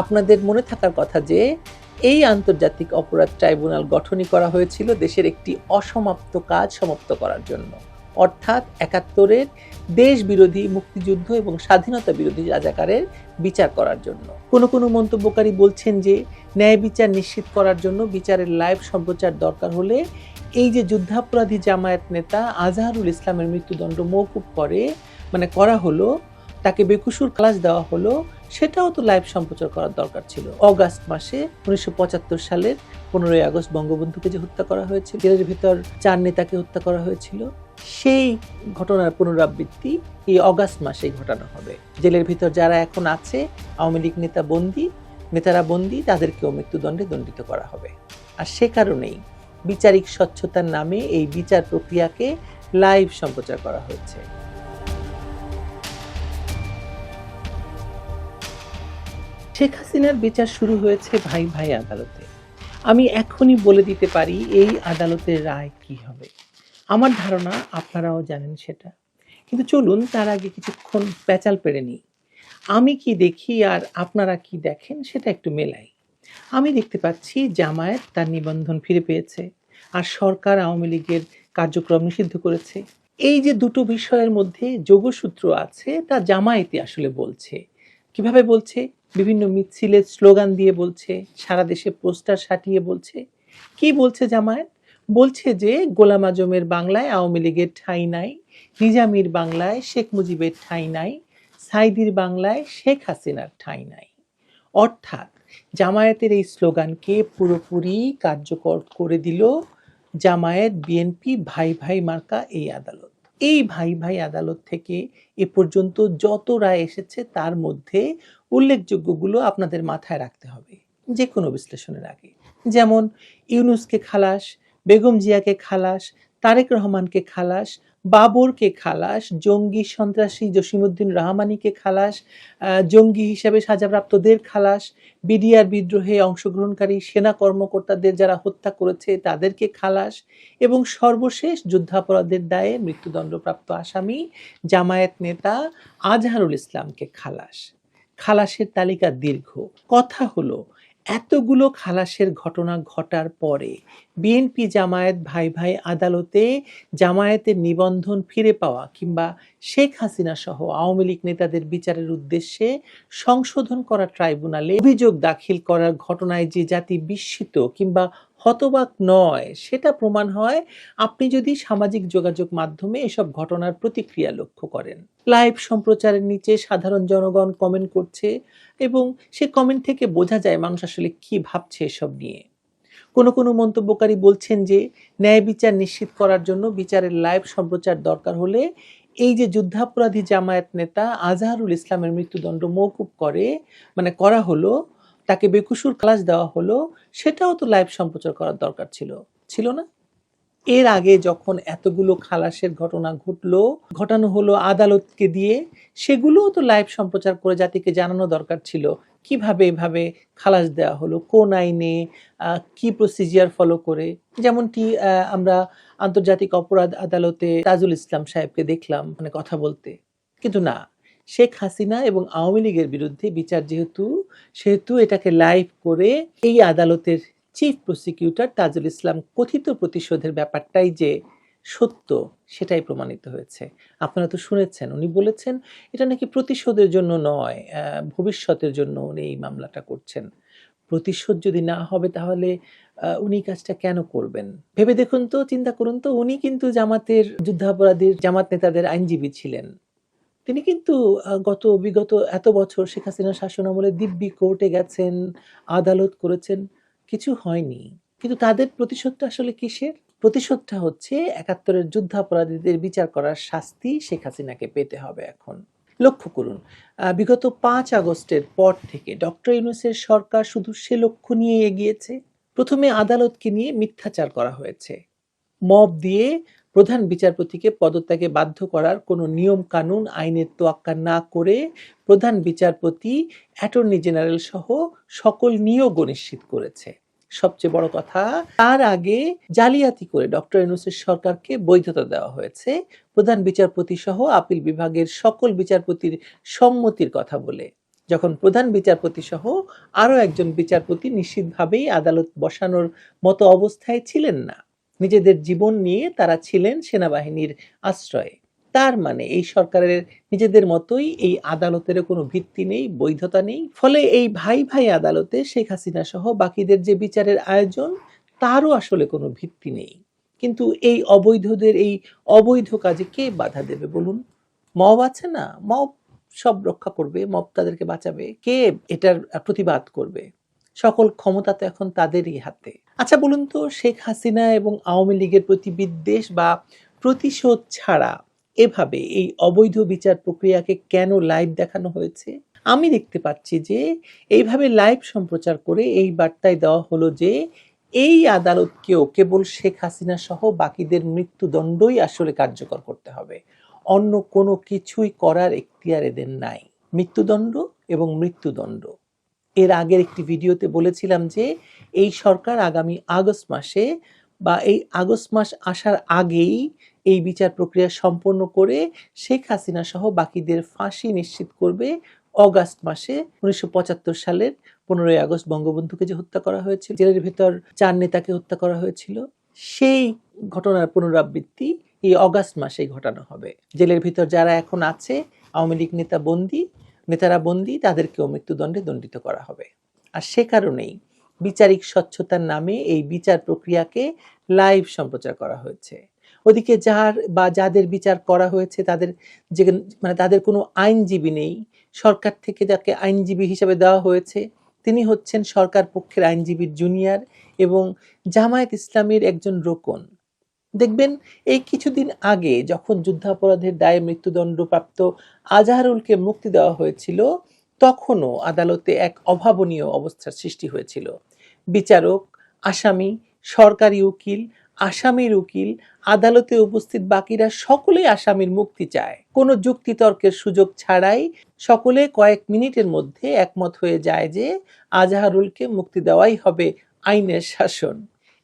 আপনাদের মনে থাকার কথা যে, এই আন্তর্জাতিক অপরাধ ট্রাইব্যুনাল গঠনই করা হয়েছিল দেশের একটি অসমাপ্ত কাজ সমাপ্ত করার জন্য। অর্থাৎ একাত্তরের দেশ বিরোধী মুক্তিযুদ্ধ এবং স্বাধীনতা বিরোধী রাজাকারের বিচার করার জন্য। কোনো কোনো মন্তব্যকারী বলছেন যে, ন্যায় বিচার নিশ্চিত করার জন্য বিচারের লাইভ সম্প্রচার দরকার হলে এই যে যুদ্ধাপরাধী জামায়াত নেতা আজহারুল ইসলামের মৃত্যুদণ্ড মৌকুব করে মানে করা হলো, তাকে বেকুসুর ক্লাস দেওয়া হলো সেটাও তো লাইভ সম্প্রচার করার দরকার ছিল। অগাস্ট মাসে উনিশশো পঁচাত্তর সালের পনেরোই আগস্ট বঙ্গবন্ধুকে যে হত্যা করা হয়েছে জেলের ভিতর চার নেতাকে হত্যা করা হয়েছিল। সেই ঘটনার পুনরাবৃত্তি এই অগাস্ট মাসেই ঘটানো হবে। জেলের ভিতর যারা এখন আছে, আওয়ামী লীগ নেতা বন্দি, নেতারা বন্দি, তাদেরকেও মৃত্যুদণ্ডে দণ্ডিত করা হবে। আর সে কারণেই বিচারিক স্বচ্ছতার নামে এই বিচার প্রক্রিয়াকে লাইভ সম্প্রচার করা হয়েছে। শেখ হাসিনার বিচার শুরু হয়েছে ভাই ভাই আদালতে। আমি এখনই বলে দিতে পারি, এই আদালতের রায় কি হবে? আমার ধারণা, আপনারাও জানেন সেটা। কিন্তু চলুন তার আগে কিছুক্ষণ প্যাচাল পেরে নিই। আমি কি দেখি আর আপনারা কি দেখেন সেটা একটু মেলাই। আমি দেখতে পাচ্ছি জামায়াত তার নিবন্ধন ফিরে পেয়েছে আর সরকার আওয়ামী লীগের কার্যক্রম নিষিদ্ধ করেছে। এই যে দুটো বিষয়ের মধ্যে যোগসূত্র আছে, তা জামায়াতি আসলে বলছে। কীভাবে বলছে? বিভিন্ন মিছিলের স্লোগান দিয়ে বলছে, সারা দেশে পোস্টার সাটিয়ে বলছে। কি বলছে জামায়াত? বলছে যে, গোলাম আজমের বাংলায় আওয়ামী লীগের ঠাঁই নাই, নিজামির বাংলায় শেখ মুজিবের ঠাঁই নাই, সাইদির বাংলায় শেখ হাসিনার ঠাঁই নাই। অর্থাৎ জামায়াতের এই স্লোগানকে পুরোপুরি কার্যকর করে দিল জামায়াত, বিএনপি, ভাই ভাই মার্কা এই আদালত। এই ভাই ভাই আদালত থেকে এ পর্যন্ত যত রায় এসেছে, তার মধ্যে উল্লেখযোগ্যগুলো আপনাদের মাথায় রাখতে হবে যে কোনো বিশ্লেষণের আগে। যেমন ইউনুসকে খালাস, বেগম জিয়াকে খালাস তারেক রহমানকে খালাস, বাবরকে খালাস, জঙ্গি সন্ত্রাসী জসিমুদ্দিন রহমানিকে খালাস জঙ্গি হিসেবে সাজাপ্রাপ্তদের খালাস, বিডিআর বিদ্রোহে অংশগ্রহণকারী সেনা কর্মকর্তাদের যারা হত্যা করেছে তাদেরকে খালাস এবং সর্বশেষ যুদ্ধাপরাধের দায়ে মৃত্যুদণ্ডপ্রাপ্ত আসামি, জামায়াত নেতা আজহারুল ইসলামকে খালাস। খালাসের তালিকা দীর্ঘ। কথা হলো এতগুলো খালাসের ঘটনা ঘটার পরে বিএনপি জামায়াত ভাই ভাই আদালতে জামায়াতের নিবন্ধন ফিরে পাওয়া কিংবা শেখ হাসিনা সহ আওয়ামী লীগ নেতাদের বিচারের উদ্দেশ্যে সংশোধন করা ট্রাইব্যুনালে অভিযোগ দাখিল করার ঘটনায় যে জাতি বিস্মিত কিংবা হতবাক নয়, সেটা প্রমাণ হয় আপনি যদি সামাজিক যোগাযোগ মাধ্যমে এসব ঘটনার প্রতিক্রিয়া লক্ষ্য করেন। লাইভ সম্প্রচারের নিচে সাধারণ জনগণ কমেন্ট করছে এবং সে কমেন্ট থেকে বোঝা যায় মানুষ আসলে কি ভাবছে এসব নিয়ে। কোনো কোনো মন্তব্যকারী বলছেন যে, ন্যায় বিচার নিশ্চিত করার জন্য বিচারের লাইভ সম্প্রচার দরকার হলে এই যে যুদ্ধাপরাধী জামায়াত নেতা আজহারুল ইসলামের মৃত্যুদণ্ড মৌকুব করে মানে করা হলো তাকে বেকুসুর ক্লাস দেওয়া হলো, সেটাও তো লাইভ সম্প্রচার করার দরকার ছিল। ছিল না? এর আগে যখন এতগুলো খালাসের ঘটনা ঘটলো, ঘটানো হলো আদালতকে দিয়ে, সেগুলোও তো লাইভ সম্প্রচার করে জাতিকে জানানো দরকার ছিল। কীভাবে এভাবে খালাস দেওয়া হলো, কোন আইনে কি প্রসিজিয়ার ফলো করে? যেমনটি আমরা আন্তর্জাতিক অপরাধ আদালতে তাজুল ইসলাম সাহেবকে দেখলাম মানে কথা বলতে। কিন্তু না শেখ হাসিনা এবং আওয়ামী লীগের বিরুদ্ধে বিচার যেহেতু, সেহেতু এটাকে লাইভ করে এই আদালতের চিফ প্রসিকিউটর তাজুল ইসলাম কথিত প্রতিশোধের ব্যাপারটাই যে সত্য, সেটাই প্রমাণিত হয়েছে। আপনারা তো শুনেছেন, উনি বলেছেন, এটা নাকি প্রতিশোধের জন্য নয় ভবিষ্যতের জন্য উনি এই মামলাটা করছেন। প্রতিশোধ যদি না হবে তাহলে উনি কাজটা কেন করবেন? ভেবে দেখুন তো, চিন্তা করুন তো, উনি কিন্তু জামাতের যুদ্ধাপরাধীর জামাত নেতাদের আইনজীবী ছিলেন। তিনি কিন্তু গত বিগত এত বছর শেখ হাসিনার শাসন আমলে দিব্যি কোর্টে গেছেন, আদালত করেছেন, কিছু হয়নি। কিন্তু তাদের প্রতিশোধটা আসলে কিসের? প্রতিশোধটা হচ্ছে একাত্তরের যুদ্ধাপরাধীদের বিচার করার শাস্তি শেখ হাসিনাকে পেতে হবে এখন। লক্ষ্য করুন বিগত পাঁচ আগস্টের পর থেকে ডক্টর ইউনুসের সরকার শুধু সে লক্ষ্য নিয়ে এগিয়েছে। প্রথমে আদালতকে নিয়ে মিথ্যাচার করা হয়েছে। মব দিয়ে প্রধান বিচারপতিকে পদত্যাগে বাধ্য করার কোনো নিয়ম কানুন, আইনের তোয়াক্কা না করে প্রধান বিচারপতি, অ্যাটর্নি জেনারেল সহ সকল নিয়োগ নিশ্চিত করেছে। সবচেয়ে বড় কথা, তার আগে জালিয়াতি করে ডক্টর ইউনুসের সরকারকে বৈধতা দেওয়া হয়েছে। প্রধান বিচারপতি সহ আপিল বিভাগের সকল বিচারপতির সম্মতির কথা বলে। যখন প্রধান বিচারপতি সহ আরও একজন বিচারপতি নিশ্চিতভাবেই আদালত বসানোর মতো অবস্থায় ছিলেন না। নিজেদের জীবন নিয়ে তারা ছিলেন সেনাবাহিনীর আশ্রয়ে। তার মানে এই সরকারের নিজেদের মতোই এই আদালতের কোনো ভিত্তি নেই, বৈধতা নেই। ফলে এই ভাই ভাই আদালতে শেখ হাসিনা সহ বাকিদের যে বিচারের আয়োজন, তারও আসলে কোনো ভিত্তি নেই। কিন্তু এই অবৈধদের, এই অবৈধ কাজে কে বাধা দেবে বলুন? মব আছে না? মব সব রক্ষা করবে, মব তাদেরকে বাঁচাবে। কে এটার প্রতিবাদ করবে? সকল ক্ষমতা তো এখন তাদেরই হাতে। আচ্ছা বলুন তো, শেখ হাসিনা এবং আওয়ামী লীগের প্রতি বিদ্বেষ বা প্রতিশোধ ছাড়া এভাবে এই অবৈধ বিচার প্রক্রিয়াকে কেন লাইভ দেখানো হয়েছে? আমি দেখতে পাচ্ছি যে এইভাবে লাইভ সম্প্রচার করে এই বার্তায় দেওয়া হলো যে এই আদালতকেও কেবল শেখ হাসিনা সহ বাকিদের মৃত্যুদণ্ডই আসলে কার্যকর করতে হবে। অন্য কোনো কিছুই করার এখতিয়ার এদের নাই। মৃত্যুদণ্ড এবং মৃত্যুদণ্ড। এর আগের একটি ভিডিওতে বলেছিলাম যে এই সরকার আগামী আগস্ট মাসে বা এই আগস্ট মাস আসার আগেই এই বিচার প্রক্রিয়া সম্পন্ন করে শেখ হাসিনা সহ বাকিদের ফাঁসি নিশ্চিত করবে অগাস্ট মাসে উনিশশো পঁচাত্তর সালের পনেরোই আগস্ট বঙ্গবন্ধুকে যে হত্যা করা হয়েছিল, জেলের ভেতর চার নেতাকে হত্যা করা হয়েছিল, সেই ঘটনার পুনরাবৃত্তি এই অগাস্ট মাসেই ঘটানো হবে। জেলের ভিতর যারা এখন আছে, আওয়ামী লীগ নেতা বন্দী নেতারা বন্দী তাদেরকেও মৃত্যুদণ্ডে দণ্ডিত করা হবে। আর সে কারণেই বিচারিক স্বচ্ছতার নামে এই বিচার প্রক্রিয়াকে লাইভ সম্প্রচার করা হয়েছে। ওদিকে যার বা যাদের বিচার করা হয়েছে তাদের যে মানে তাদের কোনো আইনজীবী নেই, সরকার থেকে যাকে আইনজীবী হিসেবে দেওয়া হয়েছে। তিনি হচ্ছেন সরকার পক্ষের আইনজীবীর জুনিয়র এবং জামায়াত ইসলামের একজন রোকন। দেখবেন, এই কিছুদিন আগে যখন যুদ্ধাপরাধের দায়ে মৃত্যুদণ্ডপ্রাপ্ত আজহারুলকে মুক্তি দেওয়া হয়েছিল, তখনও আদালতে এক অভাবনীয় অবস্থার সৃষ্টি হয়েছিল। বিচারক, আসামি, সরকারি উকিল, আসামির উকিল, আদালতে উপস্থিত বাকিরা সকলেই আসামির মুক্তি চায়। কোনো যুক্তিতর্কের সুযোগ ছাড়াই সকলে কয়েক মিনিটের মধ্যে একমত হয়ে যায় যে, আজহারুলকে মুক্তি দেওয়াই হবে আইনের শাসন।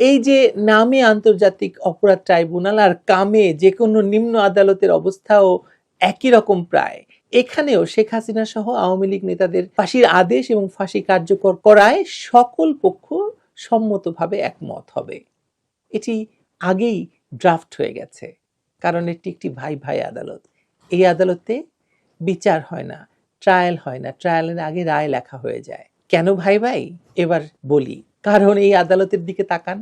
এই যে নামে আন্তর্জাতিক অপরাধ ট্রাইব্যুনাল আর কামে যে কোনো নিম্ন আদালতের অবস্থাও একই রকম প্রায়, এখানেও শেখ হাসিনা সহ আওয়ামী লীগ নেতাদের ফাঁসির আদেশ এবং ফাঁসি কার্যকর করায় সকল পক্ষ সম্মতভাবে একমত হবে। এটি আগেই ড্রাফট হয়ে গেছে, কারণ এটি একটি ভাই ভাই আদালত। এই আদালতে বিচার হয় না, ট্রায়াল হয় না, ট্রায়ালের আগে রায় লেখা হয়ে যায়। কেন ভাই ভাই? এবার বলি। কারণ এই আদালতের দিকে তাকান।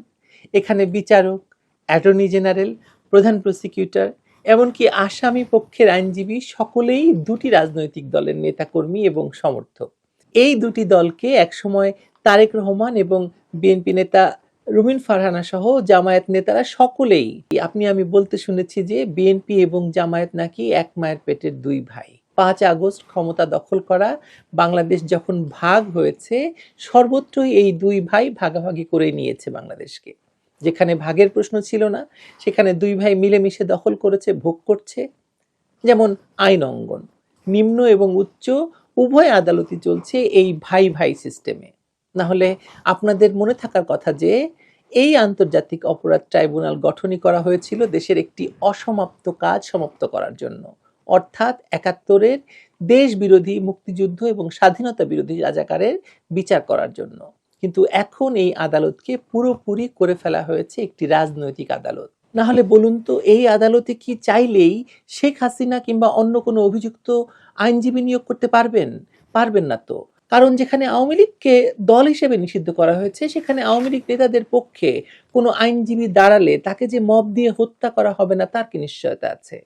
এখানে বিচারক, অ্যাটর্নি জেনারেল, প্রধান প্রসিকিউটর, এমনকি আসামি পক্ষের আইনজীবী সকলেই দুটি রাজনৈতিক দলের নেতাকর্মী এবং সমর্থক। এই দুটি দলকে একসময় তারেক রহমান এবং বিএনপি নেতা রুমিন ফারহানা সহ জামায়াত নেতারা সকলেই, আপনি আমি বলতে শুনেছি যে বিএনপি এবং জামায়াত নাকি এক মায়ের পেটের দুই ভাই। পাঁচ আগস্ট ক্ষমতা দখল করা, বাংলাদেশ যখন ভাগ হয়েছে, সর্বত্রই এই দুই ভাই ভাগাভাগি করে নিয়েছে বাংলাদেশকে। যেখানে ভাগের প্রশ্ন ছিল না, সেখানে দুই ভাই মিলেমিশে দখল করেছে, ভোগ করছে। যেমন আইন অঙ্গন, নিম্ন এবং উচ্চ উভয় আদালতই চলছে এই ভাই ভাই সিস্টেমে। না হলে আপনাদের মনে থাকার কথা যে, এই আন্তর্জাতিক অপরাধ ট্রাইব্যুনাল গঠনই করা হয়েছিল দেশের একটি অসমাপ্ত কাজ সমাপ্ত করার জন্য। অর্থাৎ একাত্তরের দেশ বিরোধী মুক্তিযুদ্ধ এবং স্বাধীনতা বিরোধী রাজাকারের বিচার করার জন্য। কিন্তু এখন এই আদালতকে পুরোপুরি করে ফেলা হয়েছে একটি রাজনৈতিক আদালত। না হলে বলুন তো, এই আদালতে কি চাইলেই শেখ হাসিনা কিংবা অন্য কোনো অভিযুক্ত আইনজীবী নিয়োগ করতে পারবেন? পারবেন না তো। কারণ যেখানে আওয়ামী লীগকে দল হিসেবে নিষিদ্ধ করা হয়েছে, সেখানে আওয়ামী লীগ নেতাদের পক্ষে কোনো আইনজীবী দাঁড়ালে তাকে যে মব দিয়ে হত্যা করা হবে না, তার কি নিশ্চয়তা আছে?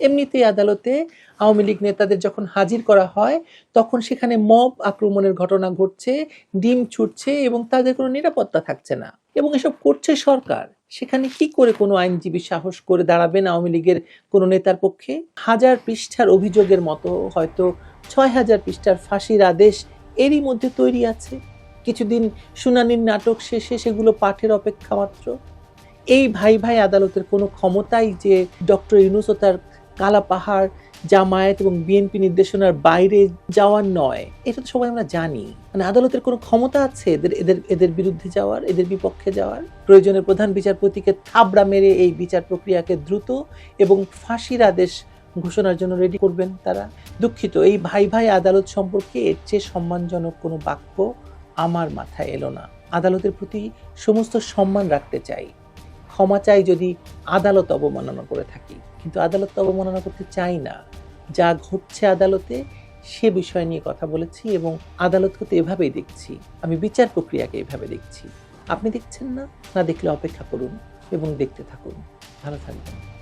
এমনিতেই আদালতে আওয়ামী লীগ নেতাদের যখন হাজির করা হয়, তখন সেখানে মব আক্রমণের ঘটনা ঘটছে, ডিম ছুটছে এবং তাদের কোনো নিরাপত্তা থাকছে না। এবং এসব করছে সরকার। সেখানে কি করে কোনো আইনজীবী সাহস করে দাঁড়াবেন আওয়ামী লীগের কোনো নেতার পক্ষে? হাজার পৃষ্ঠার অভিযোগের মতো হয়তো ছয় হাজার পৃষ্ঠার ফাঁসির আদেশ এরই মধ্যে তৈরি আছে। কিছুদিন শুনানির নাটক শেষে সেগুলো পাঠের অপেক্ষা মাত্র। এই ভাই ভাই আদালতের কোনো ক্ষমতাই যে ডক্টর ইউনুস ও তার কালা পাহাড়, জামায়াত এবং বিএনপি নির্দেশনার বাইরে যাওয়ার নয়। এটা তো সবাই আমরা জানি। মানে আদালতের কোনো ক্ষমতা আছে এদের এদের এদের বিরুদ্ধে যাওয়ার, এদের বিপক্ষে যাওয়ার? প্রয়োজনে প্রধান বিচারপতিকে থাবড়া মেরে এই বিচার প্রক্রিয়াকে দ্রুত এবং ফাঁসির আদেশ ঘোষণার জন্য রেডি করবেন তারা? দুঃখিত, এই ভাই ভাই আদালত সম্পর্কে এর চেয়ে সম্মানজনক কোনো বাক্য আমার মাথায় এলো না। আদালতের প্রতি সমস্ত সম্মান রাখতে চাই। ক্ষমা চাই যদি আদালত অবমাননা করে থাকি। কিন্তু আদালত তো অবমাননা করতে চাই না। যা ঘটছে আদালতে, সে বিষয় নিয়ে কথা বলেছি এবং আদালতকে তো এভাবেই দেখছি। আমি বিচার প্রক্রিয়াকে এভাবে দেখছি। আপনি দেখছেন না? না দেখলে অপেক্ষা করুন এবং দেখতে থাকুন। ভালো থাকবেন।